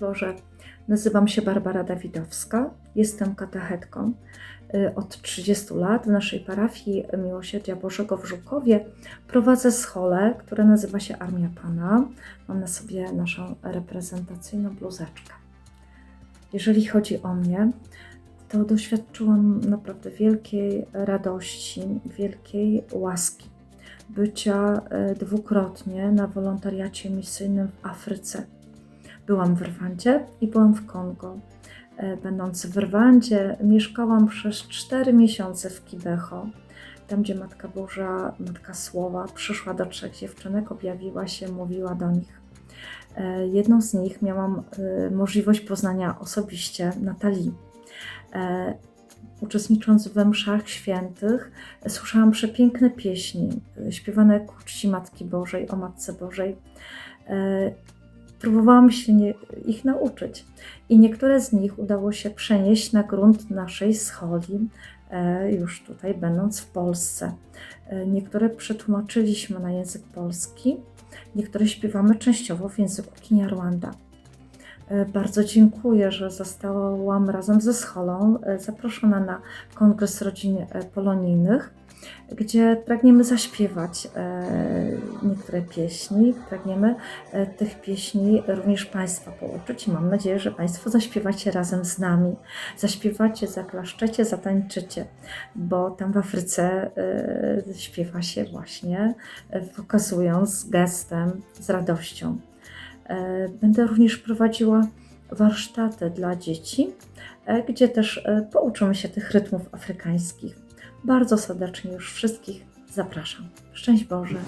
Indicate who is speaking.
Speaker 1: Boże, nazywam się Barbara Dawidowska, jestem katechetką y, od 30 lat w naszej parafii Miłosierdzia Bożego w Żukowie. Prowadzę scholę, która nazywa się Armia Pana. Mam na sobie naszą reprezentacyjną bluzeczkę. Jeżeli chodzi o mnie, to doświadczyłam naprawdę wielkiej radości, wielkiej łaski bycia e, dwukrotnie na wolontariacie misyjnym w Afryce. Byłam w Rwandzie i byłam w Kongo. E, Będąc w Rwandzie, mieszkałam przez 4 miesiące w Kibeho, tam gdzie Matka Boża, Matka Słowa, przyszła do trzech dziewczynek, objawiła się, mówiła do nich. E, Jedną z nich miałam e, możliwość poznania osobiście Natalii. Uczestnicząc we mszach świętych, słyszałam przepiękne pieśni śpiewane ku czci Matki Bożej, o Matce Bożej. Próbowałam się nie, ich nauczyć i niektóre z nich udało się przenieść na grunt naszej scholi, e, już tutaj będąc w Polsce. E, Niektóre przetłumaczyliśmy na język polski, niektóre śpiewamy częściowo w języku Kinyarwanda. E, Bardzo dziękuję, że zostałam razem ze scholą e, zaproszona na Kongres Rodzin e, Polonijnych, gdzie pragniemy zaśpiewać niektóre pieśni. Pragniemy tych pieśni również Państwa pouczyć i mam nadzieję, że Państwo zaśpiewacie razem z nami. Zaśpiewacie, zaklaszczecie, zatańczycie, bo tam w Afryce śpiewa się właśnie, pokazując gestem, z radością. E, Będę również prowadziła warsztaty dla dzieci, e, gdzie też e, pouczymy się tych rytmów afrykańskich. Bardzo serdecznie już wszystkich zapraszam. Szczęść Boże!